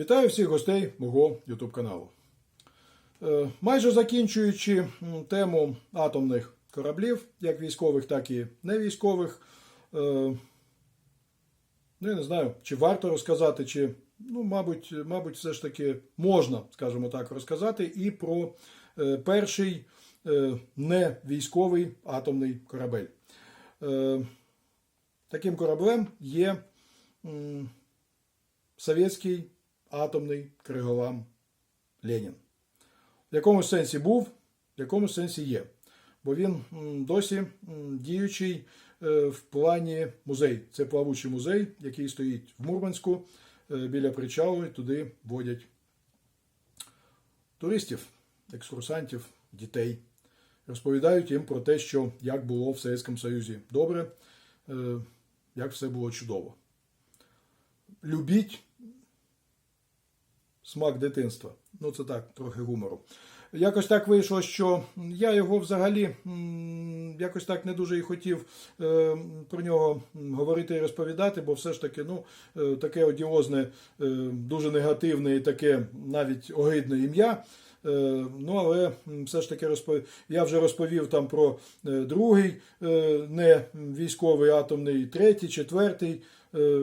Вітаю всіх гостей мого YouTube каналу. Е, Майже закінчуючи тему атомних кораблів, як військових, так і невійськових. е, Ну, я не знаю, чи варто розказати, чи, ну, мабуть, мабуть, все ж таки можна, скажімо так, розказати і про е, перший невійськовий атомний корабель. Таким кораблем є совєтський атомний криголам Ленін. В якомусь сенсі був, в якомусь сенсі є. Бо він досі діючий е, в плані музей. Це плавучий музей, який стоїть в Мурманську е, біля причалу, і туди водять туристів, екскурсантів, дітей. Розповідають їм про те, що як було в Совєтському Союзі добре, е, як все було чудово. Любіть смак дитинства. Ну, це так, трохи гумору. Якось так вийшло, що я його взагалі якось так не дуже і хотів е, про нього говорити і розповідати, бо все ж таки, ну, е, таке одіозне, е, дуже негативне і таке навіть огидне ім'я. Ну, але все ж таки розпов... я вже розповів там про другий не військовий атомний, третій, четвертий,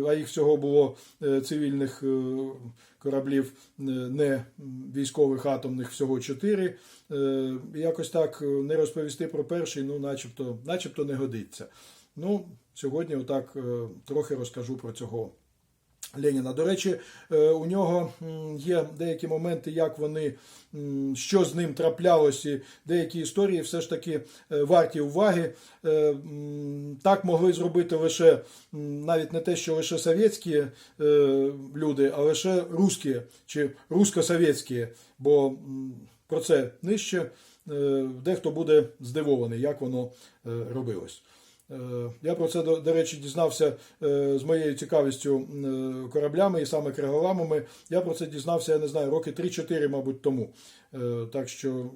а їх всього було е, цивільних е, кораблів е, не військових атомних, всього чотири. Е, Якось так е, не розповісти про перший, ну, начебто, начебто не годиться. Ну, сьогодні отак е, трохи розкажу про цього. Леніна. До речі, е, у нього є деякі моменти, як вони, що з ним траплялося, і деякі історії все ж таки е, варті уваги. Е, Так могли зробити лише навіть не те, що лише совєтські люди, а лише русські чи русско-совєтські, бо про це нижче. Дехто буде здивований, як воно робилось. Е, Я про це, до, речі, дізнався е, з моєю цікавістю е, кораблями і саме криголамами. Я про це дізнався, я не знаю, роки 3-4, мабуть, тому. Так що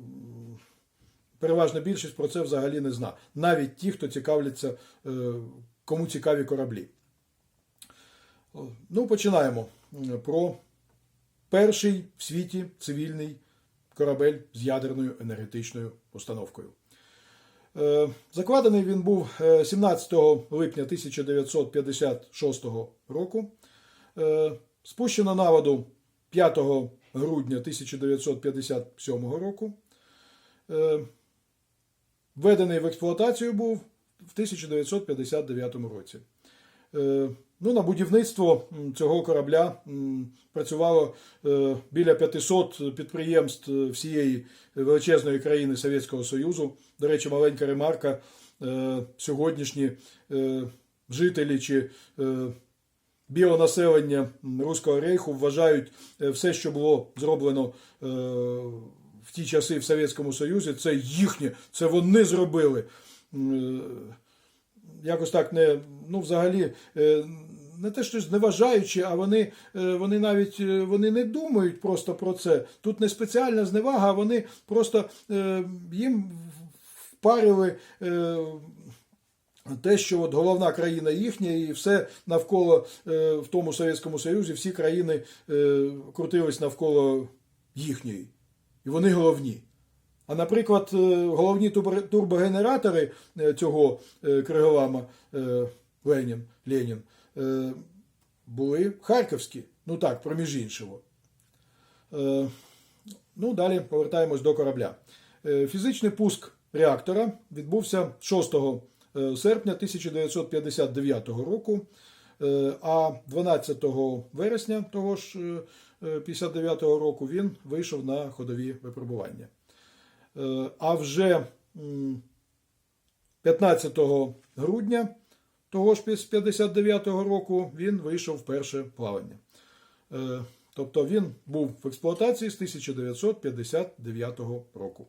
переважна більшість про це взагалі не зна. Навіть ті, хто цікавляться, кому цікаві кораблі. Ну, починаємо про перший в світі цивільний корабель з ядерною енергетичною установкою. Е, Закладений він був е, 17 липня 1956 року. Е, Спущено на воду 5 грудня 1957 року. Е, Введений в експлуатацію був в 1959 році. Ну, на будівництво цього корабля працювало е, біля 500 підприємств е, всієї величезної країни Совєтського Союзу. До речі, маленька ремарка. Е, Сьогоднішні жителі чи біонаселення Руського рейху вважають все, що було зроблено в ті часи в Совєтському Союзі, це їхнє, це вони зробили. Якось так не ну взагалі е, не те, що зневажаючи, а вони, е, вони навіть е, вони не думають просто про це. Тут не спеціальна зневага, а вони просто їм впарили. те, що от головна країна їхня, і все навколо в тому Совєтському Союзі, всі країни крутились навколо їхньої. І вони головні. А наприклад, е, головні турбогенератори е, цього е, Криголама Ленін, Ленін були харківські. Ну так, проміж іншого. Ну, далі повертаємось до корабля. Фізичний пуск реактора відбувся 6 е, серпня 1959 року, а 12 вересня того ж е, 59 року він вийшов на ходові випробування. Е, А вже 15 грудня того ж 59 року він вийшов в перше плавання. Е, Тобто він був в експлуатації з 1959 року.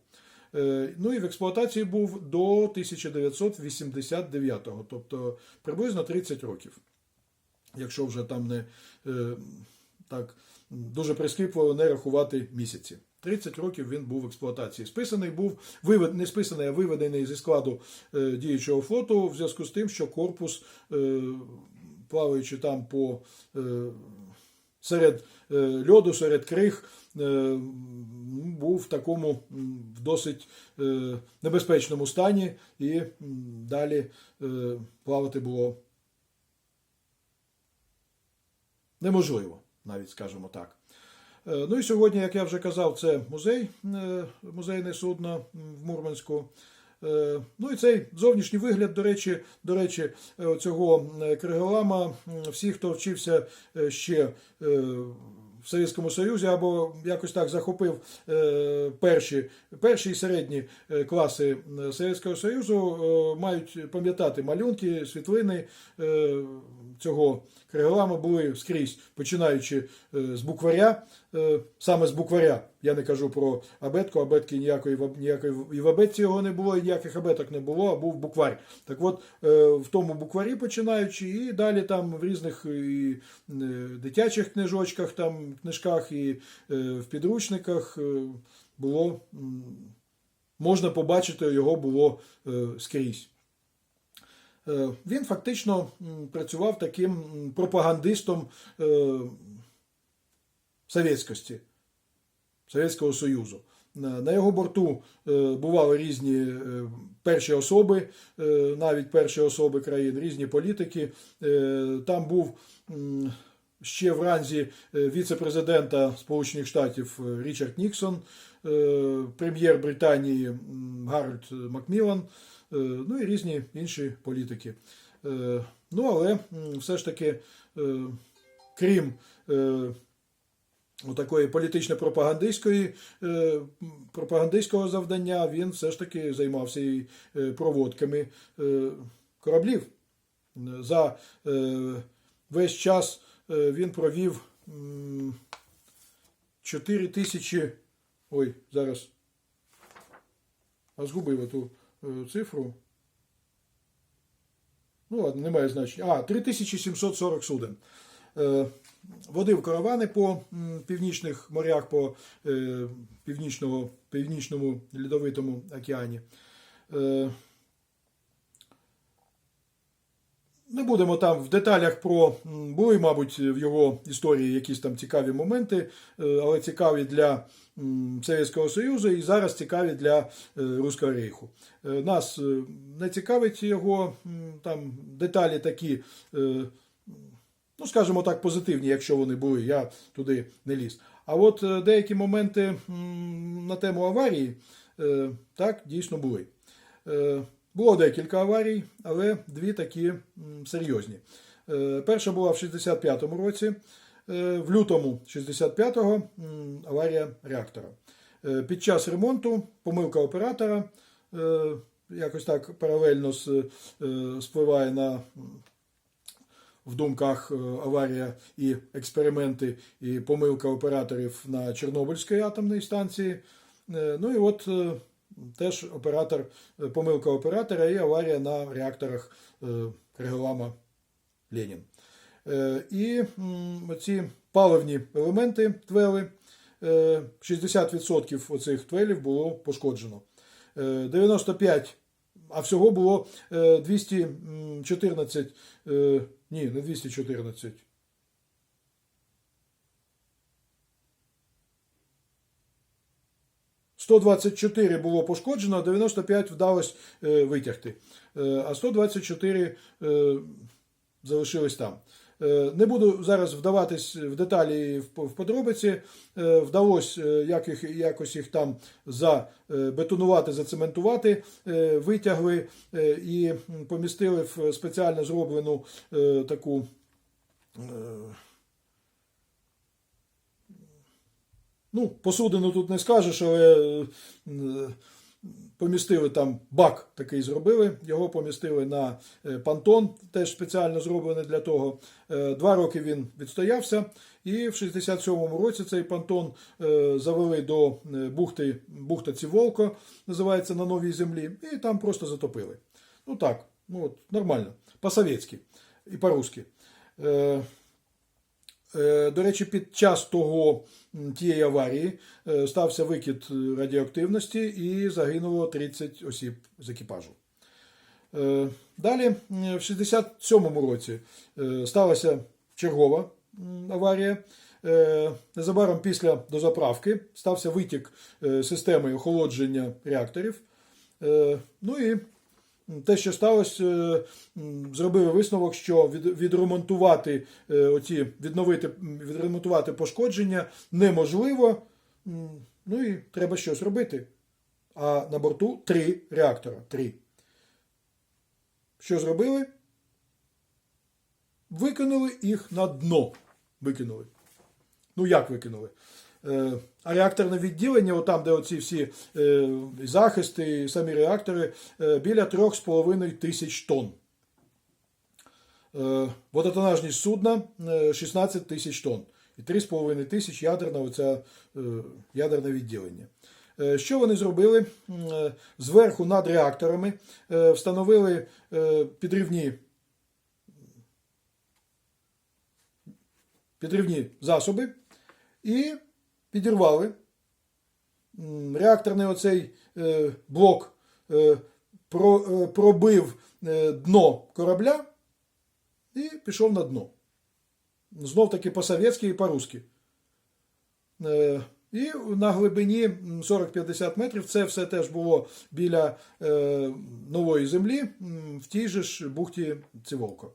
Е, Ну і в експлуатації був до 1989, тобто приблизно 30 років. Якщо вже там не так дуже прискіпливо не рахувати місяці. 30 років він був в експлуатації. Списаний був вивед, не списаний, а виведений зі складу е, діючого флоту в зв'язку з тим, що корпус, е, плаваючи там по е, серед е, льоду, серед криг е, був в такому в досить е, небезпечному стані, і далі е, плавати було неможливо, навіть скажімо так. Е, Ну і сьогодні, як я вже казав, це музей, е, музейне судно в Мурманську. Е, Ну і цей зовнішній вигляд, до речі, до речі, цього Криголама, всі, хто вчився ще в Совєтському Союзі або якось так захопив перші, перші і середні класи Совєтського Союзу, мають пам'ятати малюнки, світлини цього Криголама були скрізь, починаючи е, з букваря, е, саме з букваря. Я не кажу про абетку, абетки ніякої, ніякої і в абетці його не було, і ніяких абеток не було, а був буквар. Так от, е, в тому букварі починаючи, і далі там в різних і, дитячих книжочках, там, книжках і в підручниках було, можна побачити, його було скрізь. Е, Він фактично працював таким пропагандистом е, совєтськості, Совєтського Союзу. На на його борту е, бували різні е, перші особи, е, навіть перші особи країн, різні політики. Е, Там був ще в ранзі е, віце-президента Сполучених Штатів е, Річард Ніксон, е, прем'єр Британії Гарольд Макмілан, е, ну і різні інші політики. Е, Ну, але все ж таки, е, крім е, такої політично-пропагандистської е, пропагандистського завдання, він все ж таки займався і е, проводками е, кораблів. За е, весь час е, він провів м, 4 тисячі. Ой, зараз. А згубив ту е, цифру. Ну, ладно, немає значення. А, 3740 суден. Е, Водив каравани по північних морях, по е, північному льодовитому океані. Е, Не будемо там в деталях про були, мабуть, в його історії якісь там цікаві моменти, е, але цікаві для Совєтського Союзу і зараз цікаві для е, Руського рейху. Е, Нас не цікавить його там деталі такі, ну скажімо так, позитивні, якщо вони були, я туди не ліз. А от деякі моменти на тему аварії так дійсно були. Було декілька аварій, але дві такі серйозні. Е, Перша була в 65-му році, е, в лютому 65-го аварія реактора. Е, Під час ремонту помилка оператора якось так паралельно спливає на в думках аварія і експерименти, і помилка операторів на Чорнобильській атомній станції. Ну і от теж оператор, е, помилка оператора і аварія на реакторах е, Криголама Ленін. Е, І ці паливні елементи твели, е, 60% оцих твелів було пошкоджено. Е, 95, а всього було е, 214, е, ні, не 214. «124 було пошкоджено, а 95 вдалося е, витягти. Е, а 124 е, залишились там. Не буду зараз вдаватись в деталі в подробиці. Вдалося як їх- якось їх там забетонувати, зацементувати, витягли і помістили в спеціально зроблену таку. е, Ну, посудину тут не скажеш, але е, помістили там бак такий зробили, його помістили на е, понтон, теж спеціально зроблений для того. Е, Два роки він відстоявся, і в 67-му році цей понтон е, завели до бухти, бухта Ціволко, називається на новій землі, і там просто затопили. Ну так, ну от, нормально, по-совєтськи і по-русски. Е, До речі, під час того тієї аварії е, стався викид радіоактивності і загинуло 30 осіб з екіпажу. Е, Далі, в 67-му році сталася чергова аварія. незабаром після дозаправки стався витік системи охолодження реакторів. Ну і те, що сталося, е, зробили висновок, що відремонтувати е, оці, відновити, відремонтувати пошкодження неможливо. Ну і треба щось робити. А на борту три реактора. Три. Що зробили? Викинули їх на дно. Викинули. Ну, як викинули? Е, А реакторне відділення, отам, де оці всі е, захисти, і самі реактори, е, біля 3,5 тисяч тонн. Водотонажність судна е, 16 тисяч тонн. І 3,5 тисяч ядерне, оця, е, ядерне відділення. Що вони зробили? Зверху над реакторами встановили підривні підривні засоби і підірвали. Реакторний оцей е, блок е, е, пробив дно корабля і пішов на дно. Знов таки по-совєтськи і по-русски. І на глибині 40-50 метрів це все теж було біля нової землі в тій же ж бухті Циволко.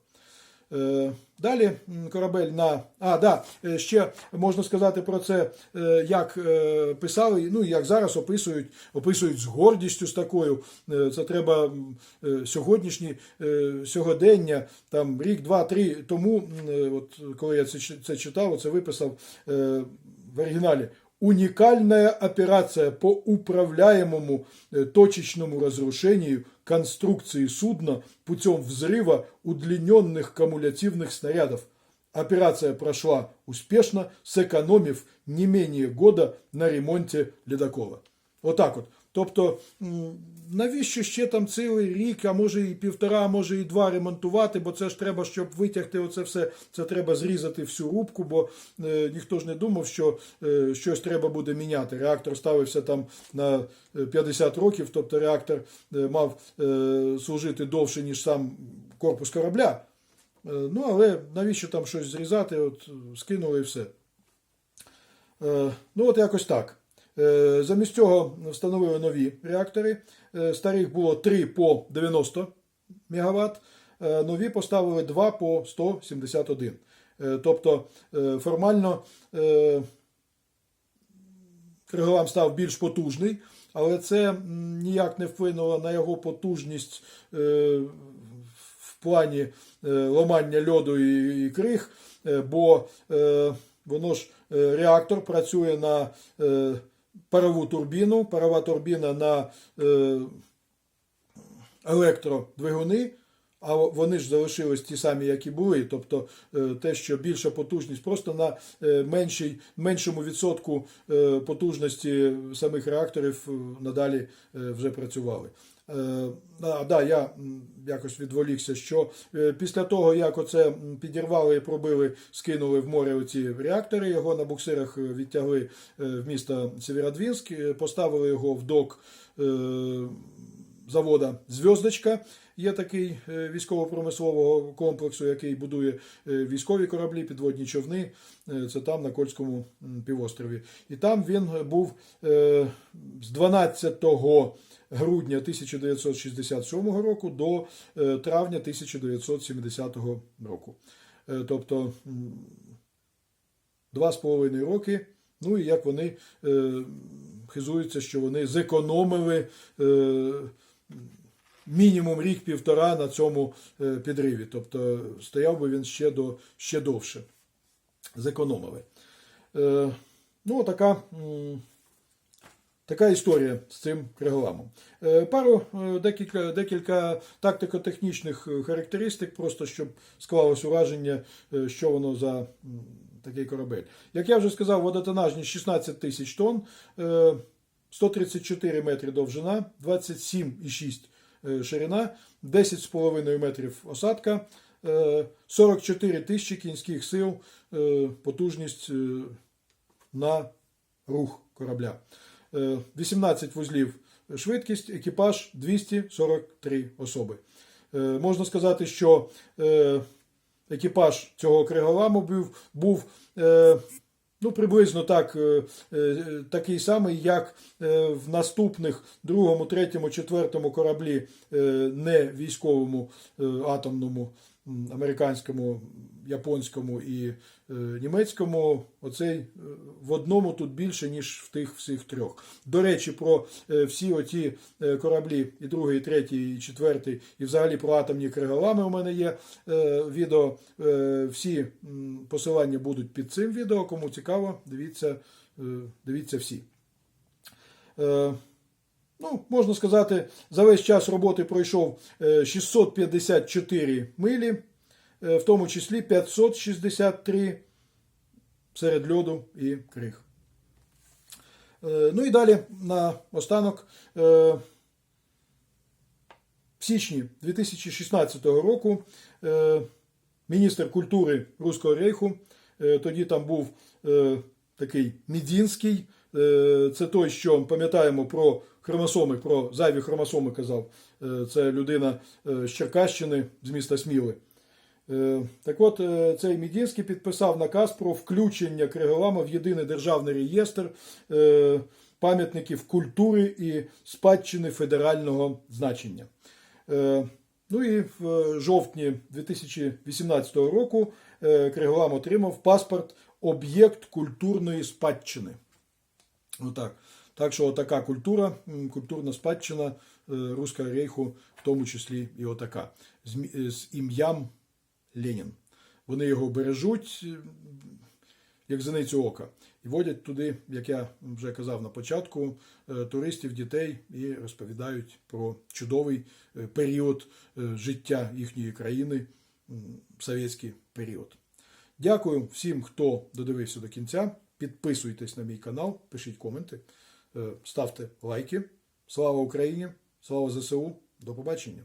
Е, Далі корабель на. А, да, е, ще можна сказати про це, е, як писали, ну як зараз описують, описують з гордістю з такою. Це треба сьогоднішні сьогодення, там рік, два, три тому, от коли я це, читав, це виписав в оригіналі. Уникальная операция по управляемому э, точечному разрушению конструкции судна путем взрыва удлиненных кумулятивных снарядов. Операция прошла успешно, сэкономив не менее года на ремонте ледокола. Отак от. Тобто, навіщо ще там цілий рік, а може і півтора, а може і два ремонтувати, бо це ж треба, щоб витягти оце все, це треба зрізати всю рубку, бо е, ніхто ж не думав, що е, щось треба буде міняти. Реактор ставився там на е, 50 років, тобто реактор е, мав е, служити довше, ніж сам корпус корабля. Е, ну, але навіщо там щось зрізати? От е, скинули і все. Е, Ну, от якось так. Е, Замість цього встановили нові реактори. Е, Старих було 3 по 90 МВт, нові поставили 2 по 171. Е, Тобто е, формально е, Криголам став більш потужний, але це ніяк не вплинуло на його потужність е, в плані е, ламання льоду і, е, бо е, воно ж е, реактор працює на е, парову турбіну, парова турбіна на е, електродвигуни, а вони ж залишились ті самі, як і були. Тобто е, те, що більша потужність, просто на е, меншій, меншому відсотку е, потужності самих реакторів е, надалі е, вже працювали. Е, А, да, я якось відволікся, що е, після того, як оце підірвали і пробили, скинули в море оці реактори, його на буксирах е, відтягли в місто Сєвєродвінськ, поставили його в док завода Зв'яздочка. Є такий е, військово-промислового комплексу, який будує е, військові кораблі, підводні човни. Е, Це там на Кольському півострові. І там він був з 12 грудня 1967 року до травня 1970 року. Тобто два з половиною роки. Ну і як вони хизуються, що вони зекономили мінімум рік-півтора на цьому е, підриві. Тобто стояв би він ще, до, ще довше. Зекономили. Е, ну, така, така історія з цим криголамом. Е, пару декілька, декілька тактико-технічних характеристик, просто щоб склалось ураження, що воно за такий корабель. Як я вже сказав, водотонажність 16 тисяч тонн, 134 метри довжина, 27,6 е, ширина, 10,5 метрів осадка, е, 44 тисячі кінських сил, е, потужність е, на рух корабля. Е, 18 вузлів швидкість, екіпаж 243 особи. Е, Можна сказати, що е, екіпаж цього криголаму був, був е, Ну, приблизно так, е, е, такий самий, як е, в наступних другому, третьому, четвертому кораблі, не військовому, атомному, американському, японському і е, німецькому. Оцей е, в одному тут більше, ніж в тих всіх трьох. До речі, про е, всі оті кораблі, і другий, і третій, і четвертий, і взагалі про атомні криголами у мене є відео. Всі посилання будуть під цим відео. Кому цікаво, дивіться, дивіться всі. Е, Ну, можна сказати, за весь час роботи пройшов е, 654 милі, е, в тому числі 563 серед льоду і криг. Е, Ну і далі на останок. е, В січні 2016 року е, міністр культури Руського рейху, е, тоді там був е, такий Мідінський, е, це той, що пам'ятаємо про хромосоми, про зайві хромосоми казав. Е, Це людина е, з Черкащини, з міста Сміли. Е, Так от, цей Мідінський підписав наказ про включення Криголама в єдиний державний реєстр пам'ятників культури і спадщини федерального значення. Ну і в жовтні 2018 року Криголам отримав паспорт об'єкт культурної спадщини. Отак. Так що така культура, культурна спадщина е, Руського рейху, в тому числі і отака, з, ім'ям Ленін. Вони його бережуть, е, як зеницю ока, і водять туди, як я вже казав на початку, е, туристів, дітей і розповідають про чудовий е, період е, життя їхньої країни, совєтський період. Дякую всім, хто додивився до кінця. Підписуйтесь на мій канал, пишіть коменти, е, ставте лайки. Слава Україні! Слава ЗСУ! До побачення!